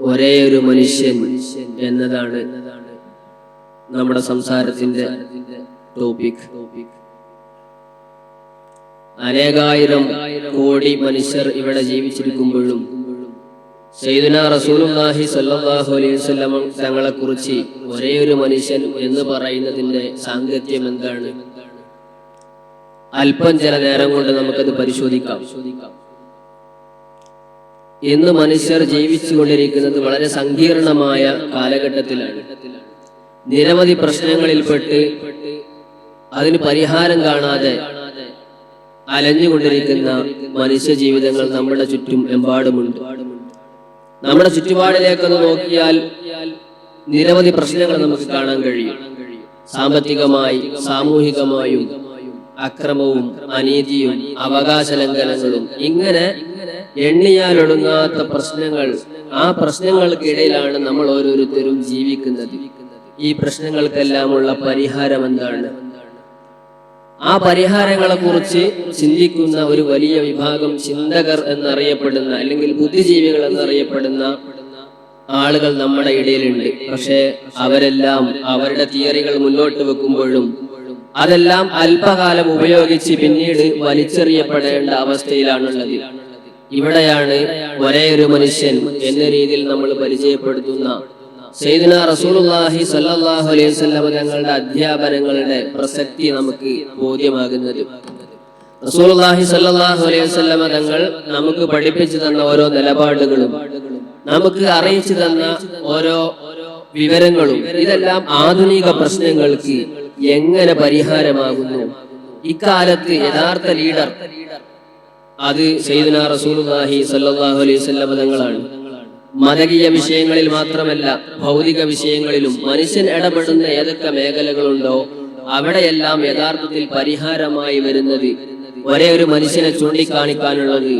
ഒരേ ഒരു മനുഷ്യൻ എന്നതാണ് നമ്മുടെ സംസാരത്തിന്റെ ടോപ്പിക് അനേകായിരം കോടി മനുഷ്യർ ഇവിടെ ജീവിച്ചിരിക്കുമ്പോഴും അലൈഹി വസല്ലം തങ്ങളെ കുറിച്ച് ഒരേ ഒരു മനുഷ്യൻ എന്ന് പറയുന്നതിന്റെ സാങ്കത്യം എന്താണ്? അല്പം ചില നേരം കൊണ്ട് നമുക്കത് പരിശോധിക്കാം. ഇന്ന് മനുഷ്യർ ജീവിച്ചുകൊണ്ടിരിക്കുന്നത് വളരെ സങ്കീർണമായ കാലഘട്ടത്തിലാണ്. നിരവധി പ്രശ്നങ്ങളിൽപ്പെട്ട് അതിന് പരിഹാരം കാണാതെ അലഞ്ഞുകൊണ്ടിരിക്കുന്ന മനുഷ്യ ജീവിതങ്ങൾ നമ്മുടെ ചുറ്റും എമ്പാടുമുണ്ട്. നമ്മുടെ ചുറ്റുപാടിലേക്കൊന്ന് നോക്കിയാൽ നിരവധി പ്രശ്നങ്ങൾ നമുക്ക് കാണാൻ കഴിയും. സാമ്പത്തികമായി സാമൂഹികമായും അക്രമവും അനീതിയും അവകാശ ലംഘനങ്ങളും ഇങ്ങനെ എണ്ണിയാലൊടുങ്ങാത്ത പ്രശ്നങ്ങൾ. ആ പ്രശ്നങ്ങൾക്കിടയിലാണ് നമ്മൾ ഓരോരുത്തരും ജീവിക്കുന്നത്. ഈ പ്രശ്നങ്ങൾക്കെല്ലാമുള്ള പരിഹാരം എന്താണ്? ആ പരിഹാരങ്ങളെ കുറിച്ച് ചിന്തിക്കുന്ന ഒരു വലിയ വിഭാഗം ചിന്തകർ എന്നറിയപ്പെടുന്ന അല്ലെങ്കിൽ ബുദ്ധിജീവികൾ എന്നറിയപ്പെടുന്ന ആളുകൾ നമ്മുടെ ഇടയിലുണ്ട്. പക്ഷേ അവരെല്ലാം അവരുടെ തിയറികൾ മുന്നോട്ട് വെക്കുമ്പോഴും അതെല്ലാം അല്പകാലം ഉപയോഗിച്ച് പിന്നീട് വലിച്ചെറിയപ്പെടേണ്ട അവസ്ഥയിലാണുള്ളത്. ഇവിടെയാണ് ഒരേ ഒരു മനുഷ്യൻ എന്ന രീതിയിൽ നമ്മൾ പരിചയപ്പെടുത്തുന്ന സൈദിന റസൂലുള്ളാഹി സല്ലാഹു അലൈഹി തങ്ങളുടെ അധ്യാപനങ്ങളുടെ പ്രസക്തി നമുക്ക് ബോധ്യമാകുന്നത്. റസൂലുള്ളാഹി സല്ലാഹു അലൈഹി തങ്ങൾ നമുക്ക് പഠിപ്പിച്ചു തന്ന ഓരോ നിലപാടുകളും നമുക്ക് അറിയിച്ചു തന്ന ഓരോ വിവരങ്ങളും ഇതെല്ലാം ആധുനിക പ്രശ്നങ്ങൾക്ക് എങ്ങനെ പരിഹാരമാകുന്നു? ഇക്കാലത്ത് യഥാർത്ഥ ലീഡർ അത് സൈദന റസൂലുള്ളാഹി സല്ലാഹു അലൈഹി വസല്ലം തങ്ങളാണ്. മതകീയ വിഷയങ്ങളിൽ മാത്രമല്ല ഭൗതിക വിഷയങ്ങളിലും മനുഷ്യൻ ഇടപെടുന്ന ഏതൊക്കെ മേഖലകളുണ്ടോ അവിടെയെല്ലാം യഥാർത്ഥത്തിൽ പരിഹാരമായി വരുന്നത് ഒരേ ഒരു മനുഷ്യനെ ചൂണ്ടിക്കാണിക്കാനുള്ളത്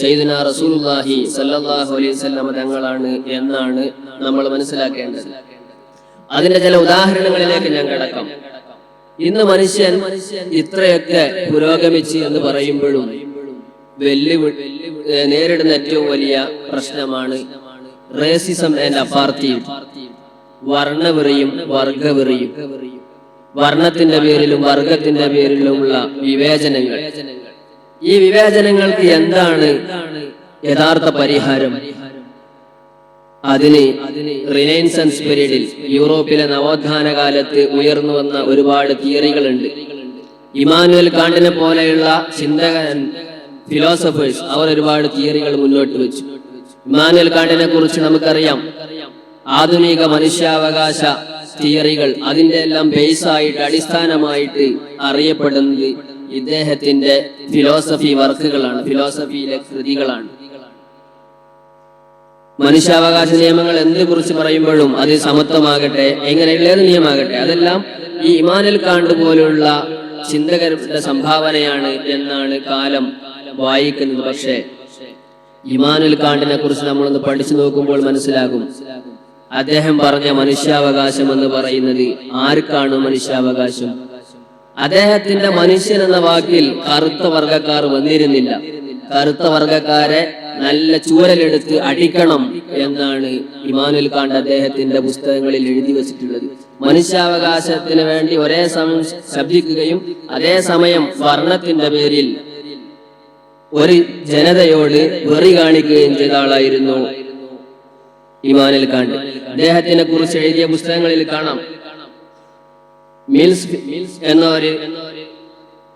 സൈദന റസൂലുള്ളാഹി സല്ലാഹു അലൈഹി വസല്ലം തങ്ങളാണ് എന്നാണ് നമ്മൾ മനസ്സിലാക്കേണ്ടത്. അതിന്റെ ചില ഉദാഹരണങ്ങളിലേക്ക് ഞാൻ കിടക്കാം. ഇന്ന് മനുഷ്യൻ ഇത്രയൊക്കെ പുരോഗമിച്ച് എന്ന് പറയുമ്പോഴും വെല്ലുവിളി ഏഹ് നേരിടുന്ന ഏറ്റവും വലിയ പ്രശ്നമാണ് റേസിസം ആൻഡ് അപ്പാർത്തിയും വർണവെറിയും വർഗവെറിയും. വർണത്തിന്റെ പേരിലും വർഗത്തിന്റെ പേരിലുമുള്ള വിവേചനങ്ങൾ. ഈ വിവേചനങ്ങൾക്ക് എന്താണ് യഥാർത്ഥ പരിഹാരം? അതിന് റിനൈൻസൻസ് പീരീഡിൽ യൂറോപ്പിലെ നവോത്ഥാന കാലത്ത് ഉയർന്നു വന്ന ഒരുപാട് തിയറികളുണ്ട്. ഇമാനുവൽ കാണ്ടിനെ പോലെയുള്ള ചിന്തകൻ ഫിലോസഫേഴ്സ് അവർ ഒരുപാട് തിയറികൾ മുന്നോട്ട് വെച്ചു. ഇമാനുവൽ കാണ്ടിനെ കുറിച്ച് നമുക്കറിയാം. ആധുനിക മനുഷ്യാവകാശ തിയറികൾ അതിന്റെ എല്ലാം ബേസ് ആയിട്ട് അടിസ്ഥാനമായിട്ട് അറിയപ്പെടുന്നത് ഇദ്ദേഹത്തിന്റെ ഫിലോസഫി വർക്കുകളാണ് ഫിലോസഫിയിലെ കൃതികളാണ്. മനുഷ്യാവകാശ നിയമങ്ങൾ എന്തിനെ കുറിച്ച് പറയുമ്പോഴും അത് സമത്വമാകട്ടെ എങ്ങനെയുള്ള ഏത് നിയമമാകട്ടെ അതെല്ലാം ഈ ഇമാനുൽ കാണ്ട് പോലുള്ള ചിന്തകരുടെ സംഭാവനയാണ് എന്നാണ് കാലം വായിക്കുന്നത് പക്ഷേ ഇമാനുൽ കാണ്ടിനെ കുറിച്ച് നമ്മളൊന്ന് പഠിച്ചു നോക്കുമ്പോൾ മനസ്സിലാകും. അദ്ദേഹം പറഞ്ഞ മനുഷ്യാവകാശം എന്ന് പറയുന്നത് ആർക്കാണ് മനുഷ്യാവകാശം? അദ്ദേഹത്തിന്റെ മനുഷ്യൻ എന്ന വാക്കിൽ കറുത്ത വർഗക്കാർ വന്നിരുന്നില്ല. കറുത്ത വർഗക്കാരെ നല്ല ചൂരലെടുത്ത് അടിക്കണം എന്നാണ് ഇമാനുൽ കാണ്ട് അദ്ദേഹത്തിന്റെ പുസ്തകങ്ങളിൽ എഴുതി വച്ചിട്ടുള്ളത്. മനുഷ്യാവകാശത്തിന് വേണ്ടി ഒരേ സമയം ശബ്ദിക്കുകയും അതേസമയം വർണത്തിന്റെ പേരിൽ ഒരു ജനതയോട് വെറി കാണിക്കുകയും ചെയ്ത ആളായിരുന്നു ഇമാനിൽ കാണ്ട് അദ്ദേഹത്തിനെ കുറിച്ച് എഴുതിയ പുസ്തകങ്ങളിൽ കാണാം. മിൽസ് എന്ന ഒരു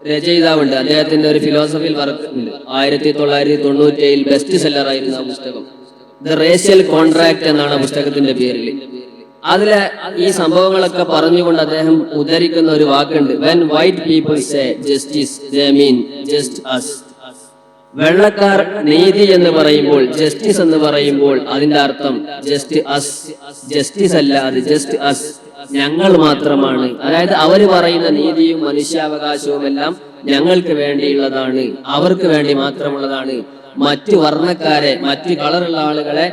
രചയിതാവുണ്ട്. അദ്ദേഹത്തിന്റെ ഒരു ഫിലോസഫിൽ വർക്ക് ഉണ്ട്. ആയിരത്തി തൊള്ളായിരത്തി തൊണ്ണൂറ്റി ഏഴിൽ ബെസ്റ്റ് സെല്ലർ ആയിരുന്നു ആ പുസ്തകം. ദ റേഷ്യൽ കോൺട്രാക്ട് എന്നാണ് ആ പുസ്തകത്തിന്റെ പേരിൽ. അതിലെ ഈ സംഭവങ്ങളൊക്കെ പറഞ്ഞുകൊണ്ട് അദ്ദേഹം ഉദ്ധരിക്കുന്ന ഒരു വാക്കുണ്ട്. When white people say justice they mean just us വെള്ളക്കാർ നീതി എന്ന് പറയുമ്പോൾ ജസ്റ്റിസ് എന്ന് പറയുമ്പോൾ അതിന്റെ അർത്ഥം ജസ്റ്റ് അസ് ജസ്റ്റിസ് അല്ല അത് ജസ്റ്റ് അസ് ഞങ്ങൾ മാത്രമാണ്. അതായത് അവർ പറയുന്ന നീതിയും മനുഷ്യാവകാശവും എല്ലാം ഞങ്ങൾക്ക് വേണ്ടിയുള്ളതാണ്. അവർക്ക് വേണ്ടി മാത്രമുള്ളതാണ്. മറ്റു വർണക്കാരെ മറ്റു കളറുള്ള ആളുകളെ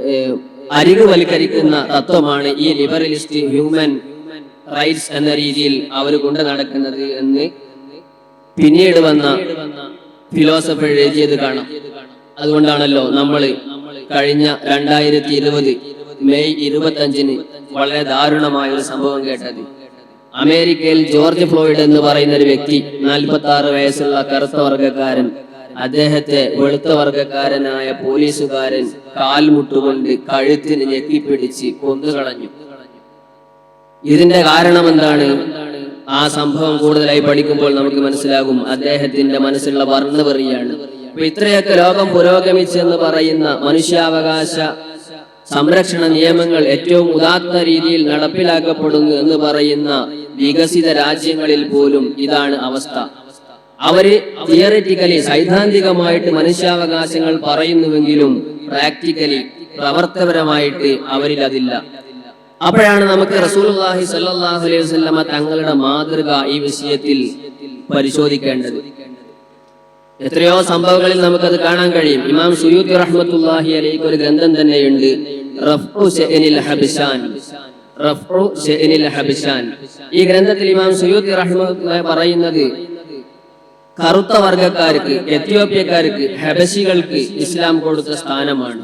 അരികു അരികുവൽക്കരിക്കുന്ന തത്വമാണ് ഈ ലിബറലിസ്റ്റ് ഹ്യൂമൻ റൈറ്റ്സ് എന്ന രീതിയിൽ അവർ കൊണ്ടു നടക്കുന്നത് എന്ന് പിന്നീട് വന്ന ഫിലോസഫർ എഴുതിയത് കാണാം. അതുകൊണ്ടാണല്ലോ നമ്മൾ കഴിഞ്ഞ രണ്ടായിരത്തി ഇരുപത് മെയ് ഇരുപത്തി അഞ്ചിന് വളരെ ദാരുണമായ ഒരു സംഭവം കേട്ടത്. അമേരിക്കയിൽ ജോർജ് ഫ്ലോയിഡ് എന്ന് പറയുന്ന ഒരു വ്യക്തി നാൽപ്പത്തി ആറ് വയസ്സുള്ള കറുത്ത വർഗക്കാരൻ അദ്ദേഹത്തെ വെളുത്ത വർഗക്കാരനായ പോലീസുകാരൻ കാൽമുട്ടുകൊണ്ട് കഴുത്തിന് ഞെക്കിപ്പിടിച്ച് കൊന്നുകളഞ്ഞു. ഇതിന്റെ കാരണം എന്താണ് ആ സംഭവം കൂടുതലായി പഠിക്കുമ്പോൾ നമുക്ക് മനസ്സിലാകും അദ്ദേഹത്തിന്റെ മനസ്സിലുള്ള വർണവെറിയാണ് അപ്പൊ ഇത്രയൊക്കെ ലോകം പുരോഗമിച്ചെന്ന് പറയുന്ന മനുഷ്യാവകാശ സംരക്ഷണ നിയമങ്ങൾ ഏറ്റവും ഉദാത്ത രീതിയിൽ നടപ്പിലാക്കപ്പെടുന്നു എന്ന് പറയുന്ന വികസിത രാജ്യങ്ങളിൽ പോലും ഇതാണ് അവസ്ഥ. അവർ തിയറിറ്റിക്കലി സൈദ്ധാന്തികമായിട്ട് മനുഷ്യാവകാശങ്ങൾ പറയുന്നുവെങ്കിലും പ്രാക്ടിക്കലി പ്രവർത്തപരമായിട്ട് അവരിൽ അതില്ല അപ്പോഴാണ് നമുക്ക് സ്വല്ലല്ലാഹു അലൈഹി തങ്ങളുടെ മാതൃക ഈ വിഷയത്തിൽ പരിശോധിക്കേണ്ടത്. എത്രയോ സംഭവങ്ങളിൽ നമുക്കത് കാണാൻ കഴിയും. ഇമാം സുയൂദ് റഹ്മത്തുള്ളാഹി അലൈഹി ഒരു ഗ്രന്ഥം തന്നെയുണ്ട്. ഈ ഗ്രന്ഥത്തിൽ ഇമാം സുയൂദ് റഹ്മത്തുള്ളാഹി പറയുന്നത് കറുത്ത വർഗക്കാർക്ക് എത്യോപ്യക്കാർക്ക് ഹബശികൾക്ക് ഇസ്ലാം കൊടുത്ത സ്ഥാനമാണ്.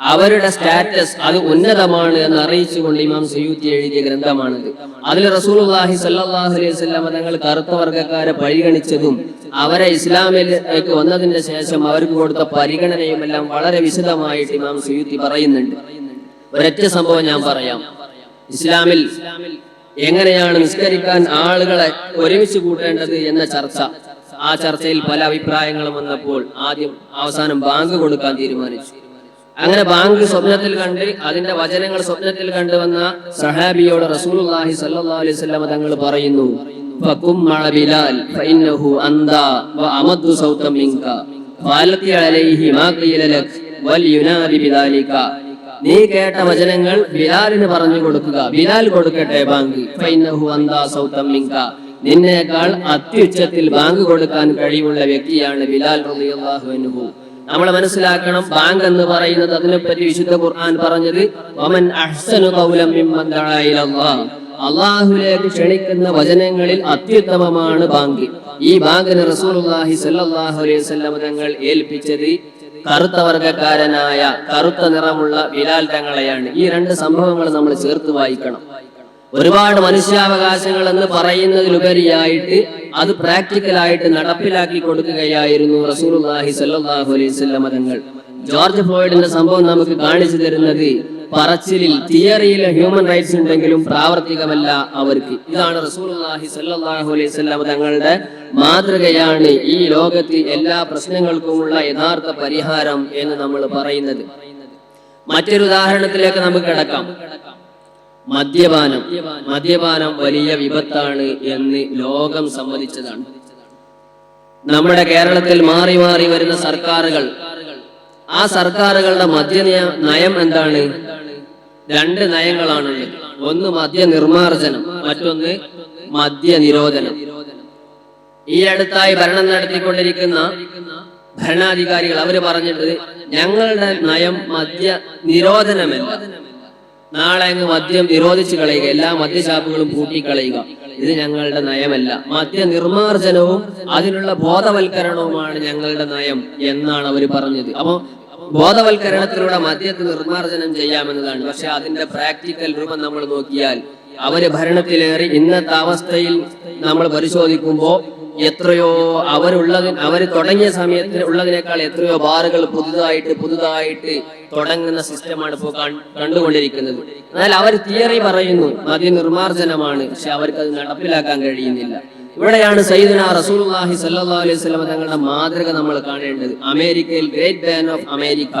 അവരുടെ സ്റ്റാറ്റസ് അത് ഉന്നതമാണ് എന്ന് അറിയിച്ചുകൊണ്ട് ഇമാം സയ്യൂത്തി എഴുതിയ ഗ്രന്ഥമാണിത്. അതിൽ സല്ലല്ലാഹു അലൈഹി വസല്ലം തങ്ങൾ കറുത്ത വർഗക്കാരെ പരിഗണിച്ചതും അവരെ ഇസ്ലാമിലേക്ക് വന്നതിന്റെ ശേഷം അവർക്ക് കൊടുത്ത പരിഗണനയും എല്ലാം വളരെ വിശദമായിട്ട് ഇമാം സയ്യൂത്തി പറയുന്നുണ്ട്. ഒരൊറ്റ സംഭവം ഞാൻ പറയാം. ഇസ്ലാമിൽ എങ്ങനെയാണ് നിസ്കരിക്കാൻ ആളുകളെ ഒരുമിച്ച് കൂട്ടേണ്ടത് എന്ന ചർച്ച. ആ ചർച്ചയിൽ പല അഭിപ്രായങ്ങളും വന്നപ്പോൾ ആദ്യം അവസാനം ബാങ്ക് കൊടുക്കാൻ തീരുമാനിച്ചു. അങ്ങനെ ബാങ്ക് സ്വപ്നത്തിൽ കണ്ട് അതിന്റെ വചനങ്ങൾ സ്വപ്നത്തിൽ കണ്ടുവന്ന സഹാബിയോട് റസൂലുള്ളാഹി സ്വല്ലല്ലാഹു അലൈഹി വസല്ലം തങ്ങൾ പറയുന്നു ഫഇന്നഹു സൗതം അലൈഹി വൽ യുനാദി ബിദാലിക. നീ കേട്ട വചനങ്ങൾ ബിലാലിന് പറഞ്ഞു കൊടുക്കുക ബിലാൽ കൊടുക്കട്ടെ ബാങ്ക് ഫഇന്നഹു സൗതം നിന്നേക്കാൾ അത്യുച്ചത്തിൽ ബാങ്ക് കൊടുക്കാൻ കഴിവുള്ള വ്യക്തിയാണ് ബിലാൽ റളിയല്ലാഹു അൻഹു. നമ്മൾ മനസ്സിലാക്കണം. ബാങ്ക് എന്ന് പറയുന്നത് അതിനെപ്പറ്റി വിശുദ്ധ ഖുർആൻ പറഞ്ഞത് അഹ്സനു അള്ളാഹുലേക്ക് ക്ഷണിക്കുന്ന വചനങ്ങളിൽ അത്യുത്തമമാണ് ബാങ്ക്. ഈ ബാങ്കിന് സ്വല്ലല്ലാഹു അലൈഹി തങ്ങൾ ഏൽപ്പിച്ചത് കറുത്ത വർഗക്കാരനായ കറുത്ത നിറമുള്ള ബിലാൽ തങ്ങളെയാണ്. ഈ രണ്ട് സംഭവങ്ങൾ നമ്മൾ ചേർത്ത് വായിക്കണം. ഒരുപാട് മനുഷ്യാവകാശങ്ങൾ എന്ന് പറയുന്നതിലുപരിയായിട്ട് അത് പ്രാക്ടിക്കലായിട്ട് നടപ്പിലാക്കി കൊടുക്കുകയായിരുന്നു റസൂലുള്ളാഹി സ്വല്ലല്ലാഹു അലൈഹി വസല്ലം തങ്ങൾ. ജോർജ് ഫ്ലോയിഡിന്റെ സംഭവം നമുക്ക് കാണിച്ചു തരുന്നത് പറച്ചിലിൽ തിയറിയിൽ ഹ്യൂമൻ റൈറ്റ്സ് ഉണ്ടെങ്കിലും പ്രാവർത്തികമല്ല അവർക്ക്. ഇതാണ് റസൂലുള്ളാഹി സ്വല്ലല്ലാഹു അലൈഹി വസല്ലം തങ്ങളുടെ മാതൃകയാണ് ഈ ലോകത്ത് എല്ലാ പ്രശ്നങ്ങൾക്കുമുള്ള യഥാർത്ഥ പരിഹാരം എന്ന് നമ്മൾ പറയുന്നത്. മറ്റൊരു ഉദാഹരണത്തിലേക്ക് നമുക്ക് കിടക്കാം. മദ്യപാനം. മദ്യപാനം വലിയ വിപത്താണ് എന്ന് ലോകം സമ്മതിച്ചതാണ്. നമ്മുടെ കേരളത്തിൽ മാറി മാറി വരുന്ന സർക്കാരുകൾ. ആ സർക്കാരുകളുടെ മദ്യ നയം എന്താണ്? രണ്ട് നയങ്ങളാണുള്ളത്. ഒന്ന് മദ്യ നിർമാർജനം മറ്റൊന്ന് മദ്യ നിരോധനം ഈ അടുത്തായി ഭരണം നടത്തിക്കൊണ്ടിരിക്കുന്ന ഭരണാധികാരികൾ അവർ പറഞ്ഞിട്ട് ഞങ്ങളുടെ നയം മദ്യ നിരോധനമല്ല നാളെ അങ്ങ് മദ്യം നിരോധിച്ചു കളയുക. എല്ലാ മദ്യഷാപ്പുകളും പൂട്ടിക്കളയുക. ഇത് ഞങ്ങളുടെ നയമല്ല. മദ്യ നിർമാർജനവും അതിനുള്ള ബോധവൽക്കരണവുമാണ് ഞങ്ങളുടെ നയം എന്നാണ് അവർ പറഞ്ഞത്. അപ്പോ ബോധവൽക്കരണത്തിലൂടെ മദ്യത്തെ നിർമാർജനം ചെയ്യാമെന്നതാണ്. പക്ഷെ അതിന്റെ പ്രാക്ടിക്കൽ രൂപം നമ്മൾ നോക്കിയാൽ അവർ ഭരണത്തിലേറി ഇന്നത്തെ അവസ്ഥയിൽ നമ്മൾ പരിശോധിക്കുമ്പോൾ എത്രയോ അവരുള്ളത് അവർ തുടങ്ങിയ സമയത്ത് ഉള്ളതിനേക്കാൾ എത്രയോ ബാറുകൾ പുതുതായിട്ട് പുതുതായിട്ട് തുടങ്ങുന്ന സിസ്റ്റമാണ് ഇപ്പോൾ കണ്ടുകൊണ്ടിരിക്കുന്നത്. എന്നാൽ അവർ തിയറി പറയുന്നു മതി നിർമാർജനമാണ് പക്ഷെ അവർക്ക് അത് നടപ്പിലാക്കാൻ കഴിയുന്നില്ല. ഇവിടെയാണ് സയ്യിദുന റസൂലുള്ളാഹി സല്ലാ അലൈഹി വസല്ലം തങ്ങളുടെ മാതൃക നമ്മൾ കാണേണ്ടത്. അമേരിക്കയിൽ ഗ്രേറ്റ് ബാൻ ഓഫ് അമേരിക്ക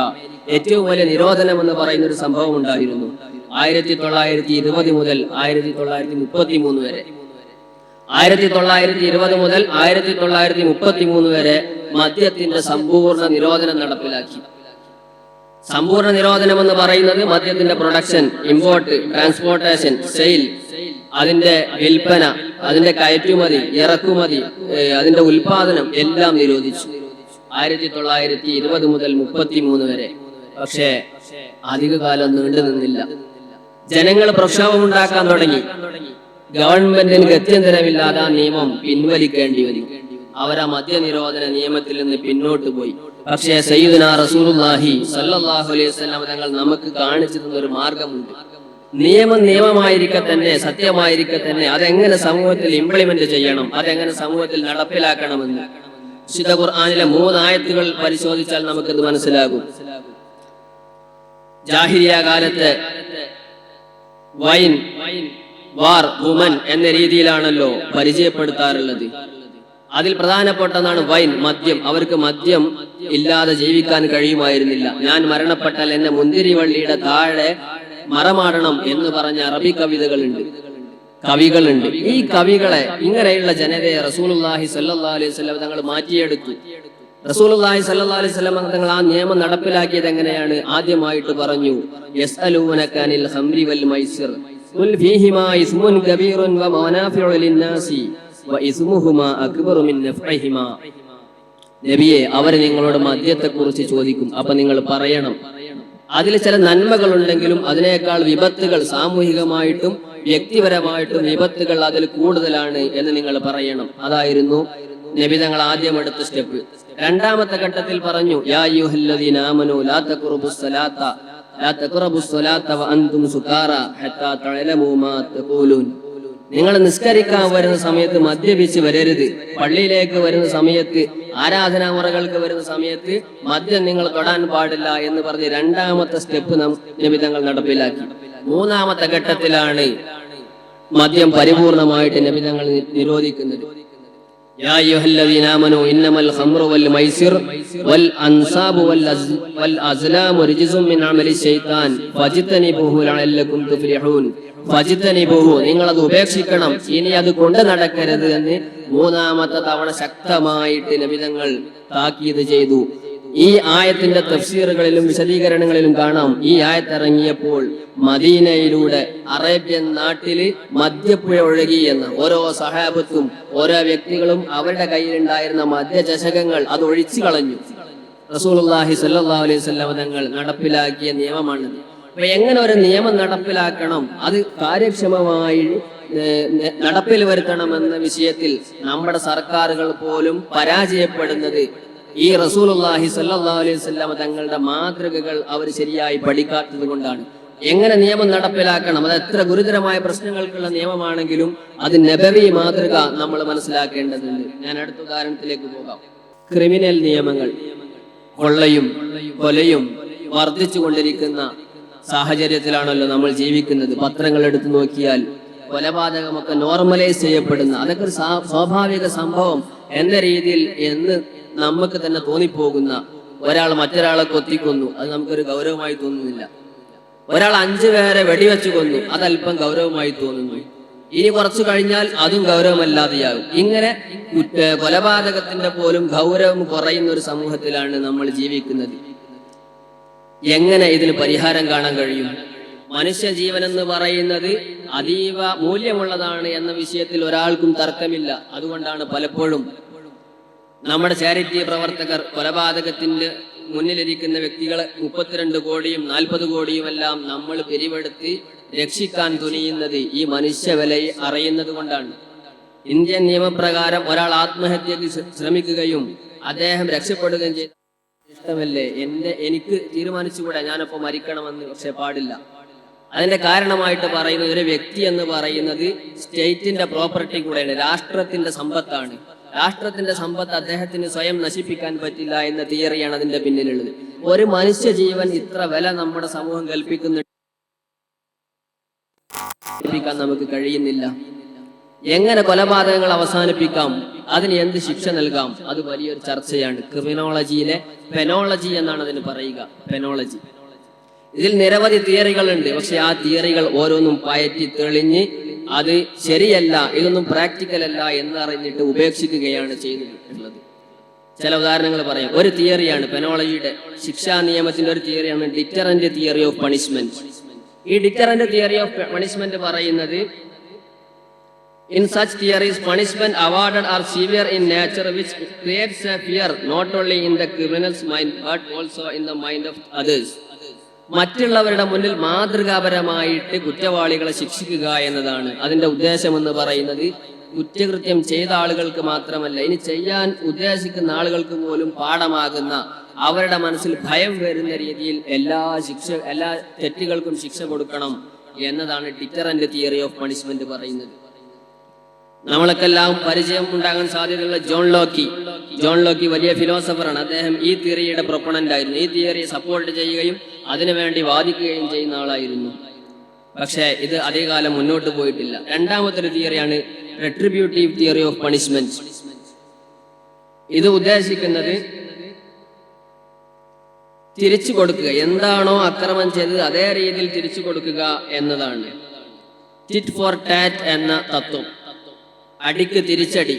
ഏറ്റവും വലിയ നിരോധനം എന്ന് പറയുന്ന ഒരു സംഭവം ഉണ്ടായിരുന്നു. ആയിരത്തി തൊള്ളായിരത്തി ഇരുപത് മുതൽ ആയിരത്തി തൊള്ളായിരത്തി മുപ്പത്തി മൂന്ന് വരെ. ആയിരത്തി തൊള്ളായിരത്തി ഇരുപത് മുതൽ ആയിരത്തി തൊള്ളായിരത്തി മുപ്പത്തി മൂന്ന് വരെ മദ്യത്തിന്റെ സമ്പൂർണ നിരോധനം നടപ്പിലാക്കി. സമ്പൂർണ നിരോധനം എന്ന് പറയുന്നത് മദ്യത്തിന്റെ പ്രൊഡക്ഷൻ ഇമ്പോർട്ട് ട്രാൻസ്പോർട്ടേഷൻ സെയിൽ അതിന്റെ വിൽപ്പന അതിന്റെ കയറ്റുമതി ഇറക്കുമതി അതിന്റെ ഉൽപാദനം എല്ലാം നിരോധിച്ചു. ആയിരത്തി തൊള്ളായിരത്തി ഇരുപത് മുതൽ മുപ്പത്തി മൂന്ന് വരെ. പക്ഷേ അധികകാലം നീണ്ടു നിന്നില്ല ജനങ്ങൾ പ്രക്ഷോഭമുണ്ടാക്കാൻ തുടങ്ങി. ഗവൺമെന്റിന് ഗത്യന്തരമില്ലാതെ നിയമം പിൻവലിക്കേണ്ടി വരും. അവർ ആ മദ്യനിരോധന നിയമത്തിൽ നിന്ന് പിന്നോട്ട് പോയി. പക്ഷേ സയ്യിദുന റസൂലുള്ളാഹി സല്ലല്ലാഹു അലൈഹി വസല്ലം തങ്ങൾ നമുക്ക് കാണിച്ചു തന്ന ഒരു മാർഗമുണ്ട്. നിയമം നിയമമായിരിക്കെ തന്നെ സത്യമായിരിക്കെ തന്നെ അതെങ്ങനെ സമൂഹത്തിൽ ഇംപ്ലിമെന്റ് ചെയ്യണം അതെങ്ങനെ സമൂഹത്തിൽ നടപ്പിലാക്കണമെന്ന്. വിശുദ്ധ ഖുർആനിലെ മൂന്നായത്തുകൾ പരിശോധിച്ചാൽ നമുക്കത് മനസ്സിലാകും. ജാഹിരിയ കാലത്ത് വൈൻ വാർ വുമൻ എന്ന രീതിയിലാണല്ലോ പരിചയപ്പെടുത്താറുള്ളത്. അതിൽ പ്രധാനപ്പെട്ടതാണ് വൈൻ മദ്യം. അവർക്ക് മദ്യം ഇല്ലാതെ ജീവിക്കാൻ കഴിയുമായിരുന്നില്ല. ഞാൻ മരണപ്പെട്ടാൽ എന്നെ മുന്തിരിവള്ളിയുടെ താഴെ മറമാടണം എന്ന് പറഞ്ഞ അറബി കവിതകളുണ്ട്. കവികളുണ്ട്. ഈ കവികളെ ഇങ്ങനെയുള്ള ജനതയെ റസൂലുള്ളാഹി സല്ലല്ലാഹു അലൈഹി തങ്ങൾ മാറ്റിയെടുത്തു. റസൂലുള്ളാഹി സല്ലാ അലൈഹി സ്വലം തങ്ങൾ ആ നിയമം നടപ്പിലാക്കിയത് എങ്ങനെയാണ്? ആദ്യമായിട്ട് പറഞ്ഞു യസ്അലൂനക അലൂനക്കാനിൽ ഹംരി വൽ മൈസിർ. ഖുൽ ഫീഹിമാ ഇസ്മുൻ كبير ومنافع للناس واسمهما വ من നഫ്ഇഹിമാ നബിയെ അവർ നിങ്ങളോട് മദ്യത്തെക്കുറിച്ച് ചോദിക്കും. അപ്പൊ നിങ്ങൾ പറയണം. അതിൽ ചില നന്മകളുണ്ടെങ്കിലും അതിനേക്കാൾ വിപത്തുകൾ സാമൂഹികമായിട്ടും വ്യക്തിപരമായിട്ടും വിപത്തുകൾ അതിൽ കൂടുതലാണ് എന്ന് നിങ്ങൾ പറയണം. അതായിരുന്നു നബി തങ്ങൾ ആദ്യം എടുത്ത സ്റ്റെപ്പ്. രണ്ടാമത്തെ ഘട്ടത്തിൽ പറഞ്ഞു യാ ലാ നിങ്ങൾ നിസ്കരിക്കാൻ വരുന്ന സമയത്ത് മദ്യപിച്ച് വരരുത്. പള്ളിയിലേക്ക് വരുന്ന സമയത്ത് ആരാധനാമുറകൾക്ക് വരുന്ന സമയത്ത് മദ്യം നിങ്ങൾ തൊടാൻ പാടില്ല എന്ന് പറഞ്ഞ് രണ്ടാമത്തെ സ്റ്റെപ്പ് നബിതങ്ങൾ നടപ്പിലാക്കി. മൂന്നാമത്തെ ഘട്ടത്തിലാണ് മദ്യം പരിപൂർണമായിട്ട് നബിതങ്ങൾ നിരോധിക്കുന്നത്. يا أيها الذين آمنوا إنما الخمر والميسر والأنصاب والأز- والأزلام رجز من عمل الشيطان فاجتنبوه لعلكم تفلحون ഫജിത്തനിബുഹു നിങ്ങൾ അത് ഉപേക്ഷിക്കണം ഇനി അത് കൊണ്ട് നടക്കരുത് എന്ന് മൂന്നാമത്തെ തവണ ശക്തമായിട്ട് നബിതങ്ങൾ താക്കീത് ചെയ്തു ഈ ആയത്തിന്റെ തഫ്സീറുകളിലും വിശദീകരണങ്ങളിലും കാണാം. ഈ ആയത്ത് ഇറങ്ങിയപ്പോൾ മദീനയിലൂടെ അറേബ്യൻ നാട്ടിൽ മദ്യപ്പുഴ ഒഴുകി എന്ന്. ഓരോ സഹാബത്തും ഓരോ വ്യക്തികളും അവരുടെ കയ്യിലുണ്ടായിരുന്ന മദ്യചഷകങ്ങൾ അത് ഒഴിച്ചു കളഞ്ഞു. റസൂലുള്ളാഹി സല്ലാ അലൈഹി തങ്ങൾ നടപ്പിലാക്കിയ നിയമമാണ് അപ്പൊ എങ്ങനെ ഒരു നിയമം നടപ്പിലാക്കണം? അത് കാര്യക്ഷമമായി നടപ്പിൽ വരുത്തണമെന്ന വിഷയത്തിൽ നമ്മുടെ സർക്കാരുകൾ പോലും പരാജയപ്പെടുന്നത് ഈ റസൂലുള്ളാഹി സ്വല്ലല്ലാഹു അലൈഹി വസല്ലം തങ്ങളുടെ മാതൃകകൾ അവർ ശരിയായി പഠിക്കാത്തത് കൊണ്ടാണ്. എങ്ങനെ നിയമം നടപ്പിലാക്കണം? അത് എത്ര ഗുരുതരമായ പ്രശ്നങ്ങൾക്കുള്ള നിയമമാണെങ്കിലും അത് നബവി മാതൃക നമ്മൾ മനസ്സിലാക്കേണ്ടതുണ്ട്. ഞാൻ അടുത്ത ഉദാഹരണത്തിലേക്ക് പോകാം. ക്രിമിനൽ നിയമങ്ങൾ കൊള്ളയും കൊലയും വർദ്ധിച്ചുകൊണ്ടിരിക്കുന്ന സാഹചര്യത്തിലാണല്ലോ നമ്മൾ ജീവിക്കുന്നത്. പത്രങ്ങൾ എടുത്തു നോക്കിയാൽ കൊലപാതകമൊക്കെ നോർമലൈസ് ചെയ്യപ്പെടുന്ന അതൊക്കെ ഒരു സ്വാഭാവിക സംഭവം. എന്ന രീതിയിൽ എന്ന് നമുക്ക് തന്നെ തോന്നിപ്പോകുന്ന ഒരാൾ മറ്റൊരാളെ കൊത്തിക്കൊന്നു. അത് നമുക്കൊരു ഗൗരവമായി തോന്നുന്നില്ല. ഒരാൾ അഞ്ചു പേരെ വെടിവെച്ച് കൊന്നു. അതല്പം ഗൗരവമായി തോന്നുന്നു. ഇനി കുറച്ചു കഴിഞ്ഞാൽ അതും ഗൗരവമല്ലാതെയാകും. ഇങ്ങനെ കൊലപാതകത്തിന്റെ പോലും ഗൗരവം കുറയുന്ന ഒരു സമൂഹത്തിലാണ് നമ്മൾ ജീവിക്കുന്നത്. എങ്ങനെ ഇതിന് പരിഹാരം കാണാൻ കഴിയും? മനുഷ്യ ജീവൻ എന്ന് പറയുന്നത് അതീവ മൂല്യമുള്ളതാണ് എന്ന വിഷയത്തിൽ ഒരാൾക്കും തർക്കമില്ല. അതുകൊണ്ടാണ് പലപ്പോഴും നമ്മുടെ ചാരിറ്റി പ്രവർത്തകർ കൊലപാതകത്തിന്റെ മുന്നിലിരിക്കുന്ന വ്യക്തികളെ മുപ്പത്തിരണ്ട് കോടിയും നാൽപ്പത് കോടിയും എല്ലാം നമ്മൾ പിരിവെടുത്ത് രക്ഷിക്കാൻ തുനിയുന്നത് ഈ മനുഷ്യ വില അറിയുന്നത് കൊണ്ടാണ്. ഇന്ത്യൻ നിയമപ്രകാരം ഒരാൾ ആത്മഹത്യക്ക് ശ്ര- ശ്രമിക്കുകയും അദ്ദേഹം രക്ഷപ്പെടുകയും ചെയ്ത ഇഷ്ടമല്ലേ? എന്റെ എനിക്ക് തീരുമാനിച്ചുകൂടെ. ഞാനപ്പോ മരിക്കണമെന്ന് പക്ഷെ പാടില്ല. അതിന്റെ കാരണമായിട്ട് പറയുന്നത് ഒരു വ്യക്തി എന്ന് പറയുന്നത് സ്റ്റേറ്റിന്റെ പ്രോപ്പർട്ടി കൂടെയാണ് രാഷ്ട്രത്തിന്റെ സമ്പത്താണ്. രാഷ്ട്രത്തിന്റെ സമ്പത്ത് അദ്ദേഹത്തിന് സ്വയം നശിപ്പിക്കാൻ പറ്റില്ല എന്ന തിയറിയാണ് അതിന്റെ പിന്നിലുള്ളത്. ഒരു മനുഷ്യ ജീവൻ ഇത്ര വില നമ്മുടെ സമൂഹം കൽപ്പിക്കുന്നുണ്ട് നമുക്ക് കഴിയുന്നില്ല. എങ്ങനെ കൊലപാതകങ്ങൾ അവസാനിപ്പിക്കാം? അതിന് എന്ത് ശിക്ഷ നൽകാം? അത് വലിയൊരു ചർച്ചയാണ്. ക്രിമിനോളജിയിലെ പെനോളജി എന്നാണ് അതിന് പറയുക. പെനോളജി. ഇതിൽ നിരവധി തിയറികളുണ്ട്. പക്ഷെ ആ തിയറികൾ ഓരോന്നും പയറ്റി തെളിഞ്ഞ് അത് ശരിയല്ല ഇതൊന്നും പ്രാക്ടിക്കൽ അല്ല എന്നറിഞ്ഞിട്ട് ഉപേക്ഷിക്കുകയാണ് ചെയ്തിട്ടുള്ളത് ചില ഉദാഹരണങ്ങൾ പറയാം. ഒരു തിയറിയാണ് പെനോളജിയുടെ ശിക്ഷാ നിയമത്തിന്റെ ഒരു തിയറിയാണ് ഡിറ്ററന്റ് തിയറി ഓഫ് പണിഷ്മെന്റ്. ഈ ഡിറ്ററന്റ് തിയറി ഓഫ് പണിഷ്മെന്റ് പറയുന്നത് in such theories, punishment awarded are severe in nature which creates a fear not only in the criminal's mind but also in the mind of others. മറ്റുള്ളവരുടെ മുന്നിൽ മാതൃകാപരമായിട്ട് കുറ്റവാളികളെ ശിക്ഷിക്കുക എന്നതാണ് അതിന്റെ ഉദ്ദേശം എന്ന് പറയുന്നത്. കുറ്റകൃത്യം ചെയ്ത ആളുകൾക്ക് മാത്രമല്ല ഇനി ചെയ്യാൻ ഉദ്ദേശിക്കുന്ന ആളുകൾക്ക് പോലും പാഠമാകുന്ന അവരുടെ മനസ്സിൽ ഭയം വരുന്ന രീതിയിൽ എല്ലാ ശിക്ഷ എല്ലാ തെറ്റുകൾക്കും ശിക്ഷ കൊടുക്കണം എന്നതാണ് ഡിറ്ററന്റ് തിയറി ഓഫ് പണിഷ്മെന്റ് പറയുന്നത്. നമ്മൾക്കെല്ലാം പരിചയം ഉണ്ടാകാൻ സാധ്യതയുള്ള ജോൺ ലോക്കി. ജോൺ ലോക്കി വലിയ ഫിലോസഫറാണ് അദ്ദേഹം ഈ തിയറിയുടെ പ്രൊപ്പണന്റ് ആയിരുന്നു. ഈ തിയറി സപ്പോർട്ട് ചെയ്യുകയും അതിനുവേണ്ടി വാദിക്കുകയും ചെയ്യുന്ന ആളായിരുന്നു. പക്ഷേ ഇത് അധികകാലം മുന്നോട്ട് പോയിട്ടില്ല. രണ്ടാമത്തെ ഒരു തിയറിയാണ് റെട്രിബ്യൂട്ടീവ് തിയറി ഓഫ് പണിഷ്മെന്റ് ഇത് ഉദ്ദേശിക്കുന്നത് തിരിച്ചു കൊടുക്കുക. എന്താണോ അക്രമം ചെയ്തത് അതേ രീതിയിൽ തിരിച്ചു കൊടുക്കുക എന്നതാണ്. ടിറ്റ് ഫോർ ടാറ്റ് എന്ന തത്വം. അടിക്ക് തിരിച്ചടി.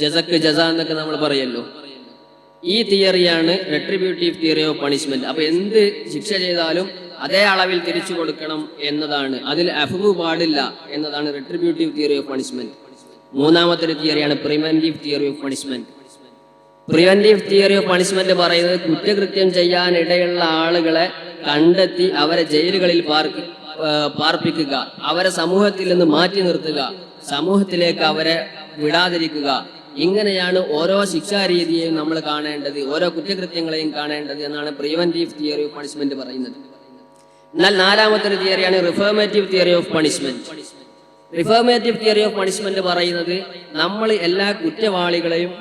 ജസക്ക് ജസ എന്നൊക്കെ നമ്മൾ പറയല്ലോ. ഈ തിയറിയാണ് റെട്രിബ്യൂട്ടീവ് തിയറി ഓഫ് പണിഷ്മെന്റ് അപ്പൊ എന്ത് ശിക്ഷ ചെയ്താലും അതേ അളവിൽ തിരിച്ചു കൊടുക്കണം എന്നതാണ്. അതിൽ അഫുവ് പാടില്ല എന്നതാണ് റെട്രിബ്യൂട്ടീവ് തിയറി ഓഫ് പണിഷ്മെന്റ് മൂന്നാമത്തെ തിയറിയാണ് preventive theory of punishment preventive theory of punishment പറയുന്നത് കുറ്റകൃത്യം ചെയ്യാൻ ഇടയുള്ള ആളുകളെ കണ്ടെത്തി അവരെ ജയിലുകളിൽ പാർപ്പിക്കുക. അവരെ സമൂഹത്തിൽ നിന്ന് മാറ്റി നിർത്തുക. സമൂഹത്തിലേക്ക് അവരെ വിടാതിരിക്കുക. ഇങ്ങനെയാണ് ഓരോ ശിക്ഷാരീതിയെയും നമ്മൾ കാണേണ്ടത് ഓരോ കുറ്റകൃത്യങ്ങളെയും കാണേണ്ടത് എന്നാണ് പ്രിവെന്റീവ് തിയറി ഓഫ് പണിഷ്മെന്റ് പറയുന്നത്. എന്നാൽ നാലാമത്തെ ഒരു തിയറിയാണ് reformative theory of punishment reformative theory of punishment പറയുന്നത് നമ്മൾ എല്ലാ കുറ്റവാളികളെയും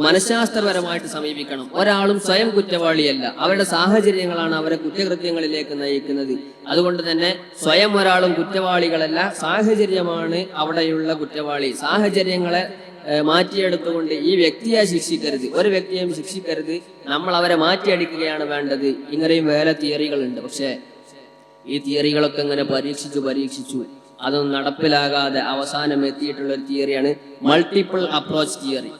മനഃശാസ്ത്രപരമായിട്ട് സമീപിക്കണം. ഒരാളും സ്വയം കുറ്റവാളിയല്ല. അവരുടെ സാഹചര്യങ്ങളാണ് അവരെ കുറ്റകൃത്യങ്ങളിലേക്ക് നയിക്കുന്നത്. അതുകൊണ്ട് തന്നെ സ്വയം ഒരാളും കുറ്റവാളികളല്ല സാഹചര്യമാണ് അവിടെയുള്ള കുറ്റവാളി. സാഹചര്യങ്ങളെ മാറ്റിയെടുത്തുകൊണ്ട് ഈ വ്യക്തിയെ ശിക്ഷിക്കരുത്. ഒരു വ്യക്തിയെയും ശിക്ഷിക്കരുത്. നമ്മൾ അവരെ മാറ്റിയടിക്കുകയാണ് വേണ്ടത്. ഇങ്ങനെയും വേറെ തിയറികളുണ്ട്. പക്ഷേ ഈ തിയറികളൊക്കെ ഇങ്ങനെ പരീക്ഷിച്ചു പരീക്ഷിച്ചു. അതൊന്നും നടപ്പിലാകാതെ അവസാനം എത്തിയിട്ടുള്ള ഒരു തിയറിയാണ് മൾട്ടിപ്പിൾ അപ്രോച്ച് തിയറി.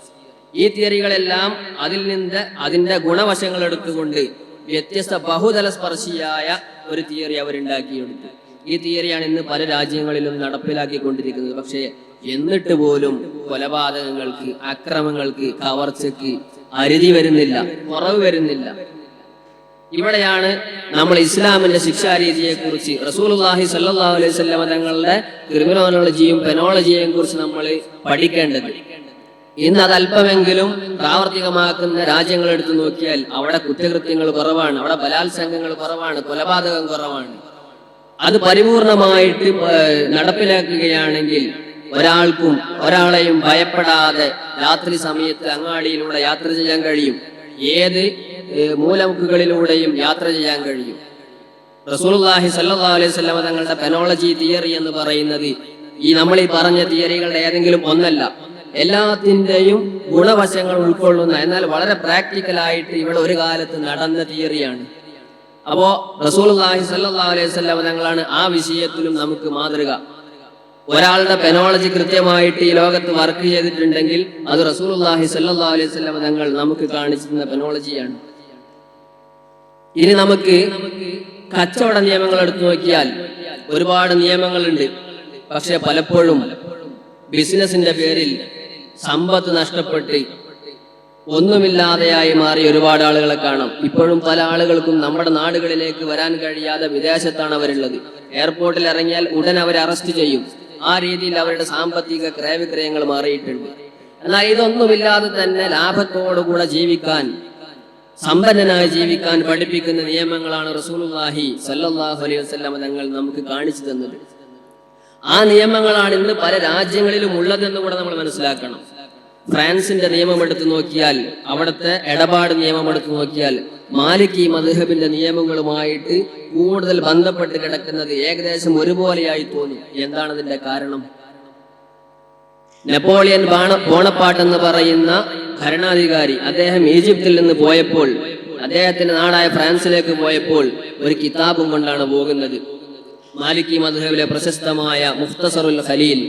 ഈ തിയറികളെല്ലാം അതിൽ നിന്ന് അതിന്റെ ഗുണവശങ്ങൾ എടുത്തുകൊണ്ട് വ്യത്യസ്ത ബഹുതല സ്പർശിയായ ഒരു തിയറി അവരുണ്ടാക്കിയെടുത്തു ഈ തിയറിയാണ് ഇന്ന് പല രാജ്യങ്ങളിലും നടപ്പിലാക്കിക്കൊണ്ടിരിക്കുന്നത്. പക്ഷേ എന്നിട്ട് പോലും കൊലപാതകങ്ങൾക്ക് അക്രമങ്ങൾക്ക് കവർച്ചയ്ക്ക് അരുതി വരുന്നില്ല കുറവ് വരുന്നില്ല. ഇവിടെയാണ് നമ്മൾ ഇസ്ലാമിന്റെ ശിക്ഷാരീതിയെ കുറിച്ച് റസൂലുള്ളാഹി സല്ലാ അലൈഹി വസല്ലമ തങ്ങളുടെ ക്രിമിനോളജിയും പെനോളജിയെയും കുറിച്ച് നമ്മൾ പഠിക്കേണ്ടത്. ഇന്ന് അത് അല്പമെങ്കിലും പ്രാവർത്തികമാക്കുന്ന രാജ്യങ്ങൾ എടുത്തു നോക്കിയാൽ അവിടെ കുറ്റകൃത്യങ്ങൾ കുറവാണ് അവിടെ ബലാത്സംഗങ്ങൾ കുറവാണ് കൊലപാതകം കുറവാണ്. അത് പരിപൂർണമായിട്ട് നടപ്പിലാക്കുകയാണെങ്കിൽ ഒരാൾക്കും ഒരാളെയും ഭയപ്പെടാതെ രാത്രി സമയത്ത് അങ്ങാടിയിലൂടെ യാത്ര ചെയ്യാൻ കഴിയും. ഏത് മൂലമുക്കുകളിലൂടെയും യാത്ര ചെയ്യാൻ കഴിയും. സല്ലല്ലാഹു അലൈഹി വസല്ലം തങ്ങളുടെ പെനോളജി തിയറി എന്ന് പറയുന്നത് ഈ നമ്മൾ ഈ പറഞ്ഞ തിയറികളുടെ ഏതെങ്കിലും ഒന്നല്ല. എല്ലാത്തിന്റെയും ഗുണവശങ്ങൾ ഉൾക്കൊള്ളുന്ന എന്നാൽ വളരെ പ്രാക്ടിക്കലായിട്ട് ഇവിടെ ഒരു കാലത്ത് നടന്ന തിയറിയാണ്. അപ്പോ റസൂൽ സല്ലല്ലാഹു അലൈഹി ആ വിഷയത്തിലും നമുക്ക് മാതൃക. ഒരാളുടെ പെനോളജി കൃത്യമായിട്ട് ഈ ലോകത്ത് വർക്ക് ചെയ്തിട്ടുണ്ടെങ്കിൽ അത് റസൂലുള്ളാഹി സല്ലല്ലാഹു അലൈഹി തങ്ങൾ നമുക്ക് കാണിച്ചിരുന്ന പെനോളജിയാണ് ഇനി നമുക്ക് കച്ചവട നിയമങ്ങൾ എടുത്തു നോക്കിയാൽ ഒരുപാട് നിയമങ്ങളുണ്ട്. പക്ഷെ പലപ്പോഴും ബിസിനസിന്റെ പേരിൽ സമ്പത്ത് നഷ്ടപ്പെട്ട് ഒന്നുമില്ലാതെയായി മാറി ഒരുപാട് ആളുകളെ കാണാം. ഇപ്പോഴും പല ആളുകൾക്കും നമ്മുടെ നാടുകളിലേക്ക് വരാൻ കഴിയാതെ വിദേശത്താണ് അവരുള്ളത്. എയർപോർട്ടിൽ ഇറങ്ങിയാൽ ഉടൻ അവരെ അറസ്റ്റ് ചെയ്യും. ആ രീതിയിൽ അവരുടെ സാമ്പത്തിക ക്രയവിക്രയങ്ങൾ മാറിയിട്ടുണ്ട്. എന്നാൽ ഇതൊന്നുമില്ലാതെ തന്നെ ലാഭത്തോടുകൂടെ ജീവിക്കാൻ സമ്പന്നനായി ജീവിക്കാൻ പഠിപ്പിക്കുന്ന നിയമങ്ങളാണ് റസൂലുള്ളാഹി സല്ലാഹു അലൈഹി വസല്ലം തങ്ങൾ നമുക്ക് കാണിച്ചു തന്നത്. ആ നിയമങ്ങളാണ് ഇന്ന് പല രാജ്യങ്ങളിലും ഉള്ളതെന്ന് കൂടെ നമ്മൾ മനസ്സിലാക്കണം. ഫ്രാൻസിന്റെ നിയമം എടുത്തു നോക്കിയാൽ അവിടുത്തെ ഇടപാട് നിയമം എടുത്തു നോക്കിയാൽ മാലിക്കി മദ്ഹബിന്റെ നിയമങ്ങളുമായിട്ട് കൂടുതൽ ബന്ധപ്പെട്ട് കിടക്കുന്നത് ഏകദേശം ഒരുപോലെയായി തോന്നി. എന്താണ് അതിന്റെ കാരണം? നെപ്പോളിയൻ ബാണ ബോണപ്പാട്ട് എന്ന് പറയുന്ന ഭരണാധികാരി അദ്ദേഹം ഈജിപ്തിൽ നിന്ന് പോയപ്പോൾ അദ്ദേഹത്തിന്റെ നാടായ ഫ്രാൻസിലേക്ക് പോയപ്പോൾ ഒരു കിതാബും കൊണ്ടാണ് പോകുന്നത്. മാലിക്കി മധുഹബിലെ പ്രശസ്തമായ മുഖ്തസറുൽ ഖലീൽ.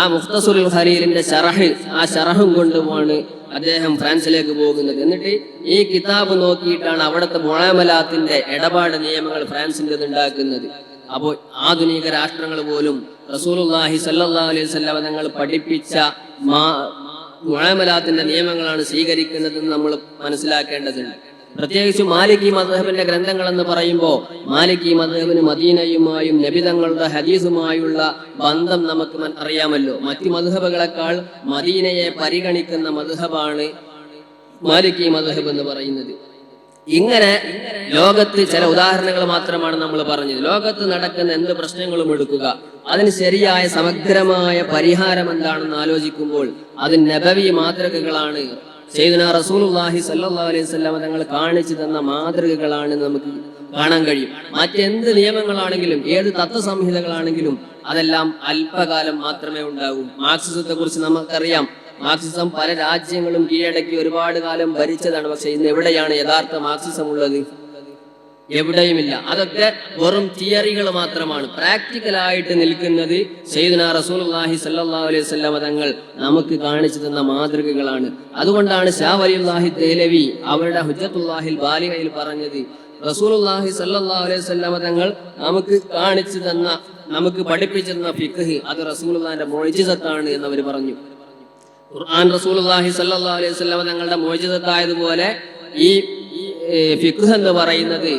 ആ മുഖ്തസുൽ ഖലീലിന്റെ ഷറഹ് ആ ഷറഹും കൊണ്ടുമാണ് അദ്ദേഹം ഫ്രാൻസിലേക്ക് പോകുന്നത്. എന്നിട്ട് ഈ കിതാബ് നോക്കിയിട്ടാണ് അവിടുത്തെ മുളാമലാത്തിന്റെ ഇടപാട് നിയമങ്ങൾ ഫ്രാൻസിന്റെ ഉണ്ടാക്കുന്നത്. അപ്പോൾ ആധുനിക രാഷ്ട്രങ്ങൾ പോലും റസൂലുള്ളാഹി സല്ലല്ലാഹു അലൈഹി തങ്ങൾ പഠിപ്പിച്ച മാ മുഴാമലാത്തിന്റെ നിയമങ്ങളാണ് സ്വീകരിക്കുന്നതെന്ന് നമ്മൾ മനസ്സിലാക്കേണ്ടതുണ്ട്. പ്രത്യേകിച്ച് മാലിക്കി മദ്ഹബിന്റെ ഗ്രന്ഥങ്ങൾ എന്ന് പറയുമ്പോൾ മാലിക്കി മദ്ഹബിന് മദീനയുമായും നബിതങ്ങളുടെ ഹദീസുമായുള്ള ബന്ധം നമുക്ക് അറിയാമല്ലോ. മറ്റു മദ്ഹബുകളെക്കാൾ മദീനയെ പരിഗണിക്കുന്ന മദ്ഹബാണ് മാലിക്കി മദ്ഹബ് എന്ന് പറയുന്നത്. ഇങ്ങനെ ലോകത്ത് ചില ഉദാഹരണങ്ങൾ മാത്രമാണ് നമ്മൾ പറഞ്ഞത്. ലോകത്ത് നടക്കുന്ന എന്ത് പ്രശ്നങ്ങളും എടുക്കുക. അതിന് ശരിയായ സമഗ്രമായ പരിഹാരം എന്താണെന്ന് ആലോചിക്കുമ്പോൾ അത് നബവി മാതൃകകളാണ്. സെയ്ദുന റസൂലുള്ളാഹി സല്ലല്ലാഹു അലൈഹി വസല്ലം തങ്ങൾ കാണിച്ചു തന്ന മാതൃകകളാണ് നമുക്ക് കാണാൻ കഴിയും. മറ്റെന്ത് നിയമങ്ങളാണെങ്കിലും ഏത് തത്വസംഹിതകളാണെങ്കിലും അതെല്ലാം അല്പകാലം മാത്രമേ ഉണ്ടാകൂ മാർക്സിസത്തെ കുറിച്ച് നമുക്കറിയാം. മാർക്സിസം പല രാജ്യങ്ങളും കീഴടക്കി ഒരുപാട് കാലം ഭരിച്ചതാണ്. പക്ഷെ ഇന്ന് എവിടെയാണ് യഥാർത്ഥ മാർക്സിസം ഉള്ളത് എവിടെയുമില്ല. അതൊക്കെ വെറും തിയറികൾ മാത്രമാണ്. പ്രാക്ടിക്കലായിട്ട് നിൽക്കുന്നത് സെയ്ദന റസൂലുള്ളാഹി സല്ലല്ലാഹു അലൈഹി വസല്ലം തങ്ങൾ നമുക്ക് കാണിച്ചു തന്ന മാതൃകകളാണ്. അതുകൊണ്ടാണ് ഷാ വലിയുല്ലാഹി തേലവി അവരുടെ ഹുജത്തുല്ലാഹിൽ ബാലികയിൽ പറഞ്ഞത് റസൂലുള്ളാഹി സല്ലല്ലാഹു അലൈഹി വസല്ലം തങ്ങൾ നമുക്ക് കാണിച്ചു തന്ന നമുക്ക് പഠിപ്പിച്ചു തന്ന ഫിഖ് അത് റസൂലുള്ളാഹിന്റെ മൊഴിജിസത്താണ് അവർ പറഞ്ഞു. ഖുർആൻ റസൂലുള്ളാഹി സല്ലാ അലൈഹി വസല്ലം തങ്ങളുടെ മോചിതത്തായതുപോലെ ഈ ഈ, ഫിഖ് എന്ന് പറയുന്നത്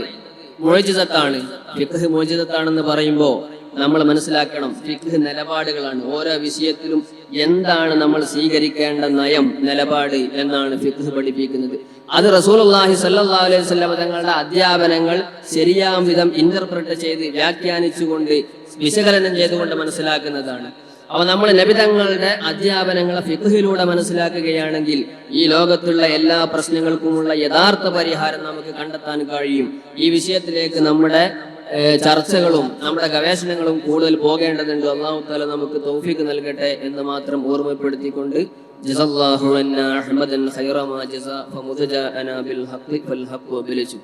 മോചിതത്താണ്. ഫിഖ് മോചിതത്താണെന്ന് പറയുമ്പോൾ നമ്മൾ മനസ്സിലാക്കണം ഫിഖ് നിലപാടുകളാണ്. ഓരോ വിഷയത്തിലും എന്താണ് നമ്മൾ സ്വീകരിക്കേണ്ട നയം നിലപാട് എന്നാണ് ഫിഖ് പഠിപ്പിക്കുന്നത്. അത് റസൂലുള്ളാഹി സ്വല്ലല്ലാഹു അലൈഹി വസല്ലം തങ്ങളുടെ അധ്യാപനങ്ങൾ ശരിയാം വിധം ഇന്റർപ്രറ്റ് ചെയ്ത് വ്യാഖ്യാനിച്ചുകൊണ്ട് വിശകലനം ചെയ്തുകൊണ്ട് മനസ്സിലാക്കുന്നതാണ്. അപ്പൊ നമ്മൾ നബിതങ്ങളുടെ അധ്യാപനങ്ങളെ ഫിഖിലൂടെ മനസ്സിലാക്കുകയാണെങ്കിൽ ഈ ലോകത്തുള്ള എല്ലാ പ്രശ്നങ്ങൾക്കുമുള്ള യഥാർത്ഥ പരിഹാരം നമുക്ക് കണ്ടെത്താൻ കഴിയും. ഈ വിഷയത്തിലേക്ക് നമ്മുടെ ചർച്ചകളും നമ്മുടെ ഗവേഷണങ്ങളും കൂടുതൽ പോകേണ്ടതുണ്ട്. അള്ളാഹു താല നമുക്ക് തൗഫീഖ് നൽകട്ടെ എന്ന് മാത്രം ഓർമ്മപ്പെടുത്തിക്കൊണ്ട് ജസല്ലാഹു അന്ന അഹ്മദൻ ഖൈറ മാ ജസ ഫമുദജ ബിൽ ഹഖ് ഫൽ ഹഖ് വബിലജു